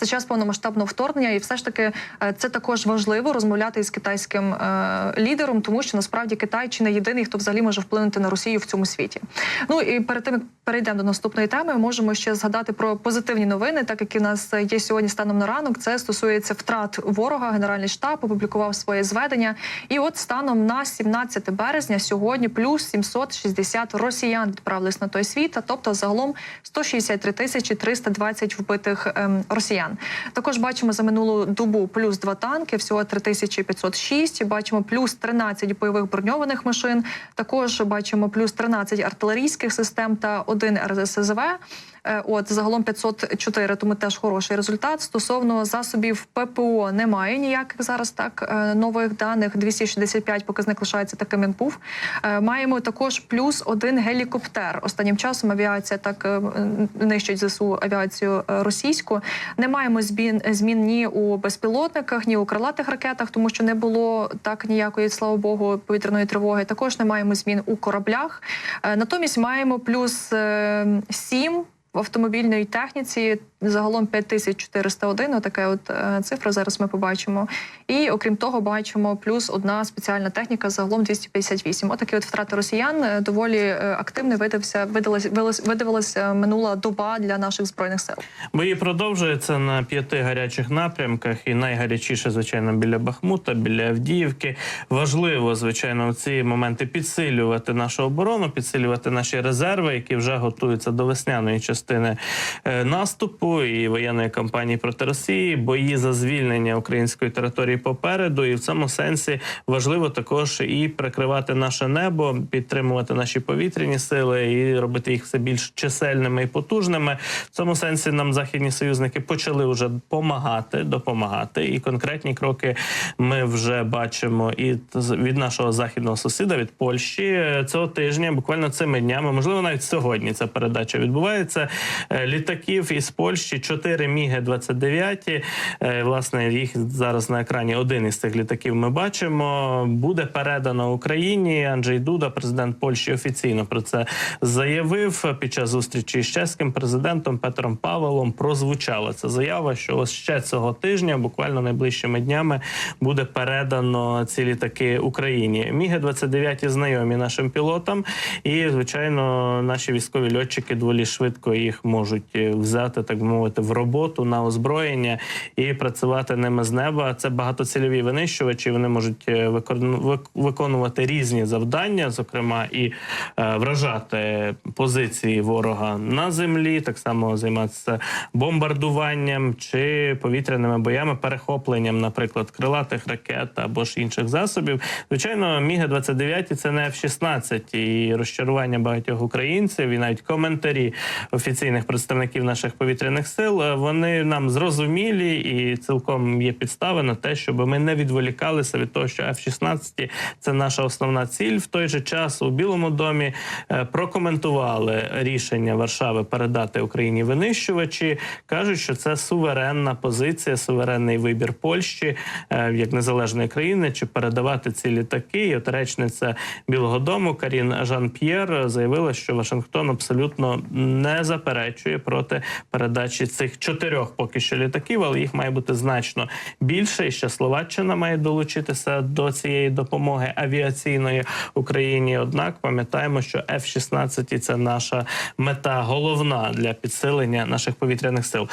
за час повномасштабного вторгнення, і все ж таки е, це також важливо розмовляти із китайським е, лідером, тому що насправді Китай чи не єдиний, хто взагалі може вплинути на Росію в цьому світі. Ну і перед тим як перейдемо до наступної теми, можемо ще згадати про позитивні новини, так як і у нас є сьогодні станом на ранок. Це стосується втрат ворога. Генеральний штаб опублікував своє зведення. І от станом на 17 березня сьогодні плюс 760 росіян відправились на той світ, а тобто загалом 163 тисячі 320 вбитих ем, росіян. Також бачимо за минулу добу плюс два танки, всього 3506. Бачимо плюс 13 бойових броньованих машин. Також бачимо плюс 13 артилерійських систем та один РСЗВ. Е, От загалом 504, тому теж хороший результат. Стосовно засобів ППО немає ніяких зараз так е, нових даних. 265 показник лишається таким, як був. Е, Маємо також плюс один гелікоптер. Останнім часом авіація так нищить ЗСУ авіацію російську. Не маємо змін змін ні у безпілотниках, ні у крилатих ракетах, тому що не було так ніякої, слава Богу, повітряної тривоги. Також не маємо змін у кораблях. Натомість маємо плюс 7 в автомобільній техніці загалом 5401, отака от е, цифра зараз ми побачимо. І окрім того, бачимо плюс одна спеціальна техніка загалом 258. Отакі от втрати росіян Е, доволі е, активно видався, видалась, видалась- минула доба для наших збройних сил. Бої продовжуються на п'яти гарячих напрямках, і найгарячіше, звичайно, біля Бахмута, біля Авдіївки. Важливо, звичайно, в ці моменти підсилювати нашу оборону, підсилювати наші резерви, які вже готуються до весняної частини е, наступу і воєнної кампанії проти Росії. Бої за звільнення української території попереду, і в цьому сенсі важливо також і прикривати наше небо, підтримувати наші повітряні сили і робити їх все більш чисельними і потужними. В цьому сенсі нам західні союзники почали вже допомагати, допомагати. І конкретні кроки ми вже бачимо і від нашого західного сусіда від Польщі цього тижня, буквально цими днями, можливо, навіть сьогодні ця передача відбувається. Е, Літаків із Польщі 4 міги 29 Е, Власне, їх зараз на екрані один із цих літаків ми бачимо. Буде передано Україні. Анджей Дуда, президент Польщі, офіційно про це заявив під час зустрічі з чеським президентом Петром Павелом. Прозвучала ця заява, що ось ще цього тижня, буквально найближчими днями, буде передано ці літаки Україні. Міги 29 знайомі нашим пілотам, і звичайно, наші військові льотчики доволі швидко їх можуть е, взяти, так би мовити, в роботу на озброєння і працювати ними з неба. Це багатоцільові винищувачі. Вони можуть е, виконувати різні завдання, зокрема і е, вражати позиції ворога на землі, так само займатися бомбардуванням чи повітряними боями, перехопленням, наприклад, крилатих ракет або ж інших засобів. Звичайно, міги 29 це не F-16 і розчарування багатьох українців, і навіть коментарі офіційних представників наших повітряних сил. е, Вони нам зрозумілі і цілком є підстави на те, щоб ми не відволікалися від того, що F-16 – це наша основна ціль. В той же час у Білому домі е, прокоментували рішення Варшави передати Україні винищувачі. кажуть, що це суверенна позиція, суверенний вибір Польщі е, як незалежної країни, чи передавати ці літаки. І от речниця Білого Дому Карін Жан П'єр заявила, що Вашингтон абсолютно не заперечує проти передачі цих чотирьох поки що літаків, але їх має бути значно більше. І ще Словаччина має долучитися до цієї допомоги авіаційної Україні. Однак пам'ятаємо, що F-16 – це наша мета головна для підсилення наших повітряних сил.